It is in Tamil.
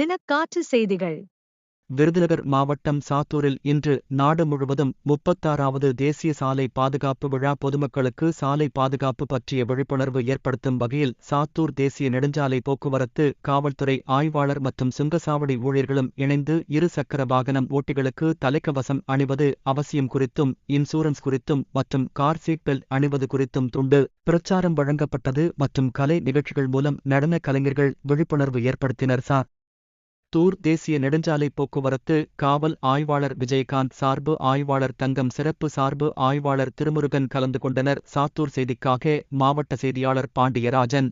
தினக்காற்று செய்திகள். விருதுநகர் மாவட்டம் சாத்தூரில் இன்று நாடு முழுவதும் முப்பத்தாறாவது தேசிய சாலை பாதுகாப்பு விழா பொதுமக்களுக்கு சாலை பாதுகாப்பு பற்றிய விழிப்புணர்வு ஏற்படுத்தும் வகையில் சாத்தூர் தேசிய நெடுஞ்சாலை போக்குவரத்து காவல்துறை ஆய்வாளர் மற்றும் சுங்கசாவடி ஊழியர்களும் இணைந்து இரு சக்கர வாகனம் ஓட்டிகளுக்கு தலைக்கவசம் அணிவது அவசியம் குறித்தும் இன்சூரன்ஸ் குறித்தும் மற்றும் கார் சீட் பெல்ட் அணிவது குறித்தும் துண்டு பிரச்சாரம் வழங்கப்பட்டது மற்றும் கலை நிகழ்ச்சிகள் மூலம் நடன கலைஞர்கள் விழிப்புணர்வு ஏற்படுத்தினர் சார். தூர் தேசிய நெடுஞ்சாலை போக்குவரத்து காவல் ஆய்வாளர் விஜயகாந்த் சார்பு ஆய்வாளர் தங்கம் சிறப்பு சார்பு ஆய்வாளர் திருமுருகன் கலந்து கொண்டனர். சாத்தூர் செய்திக்காக மாவட்ட செய்தியாளர் பாண்டியராஜன்.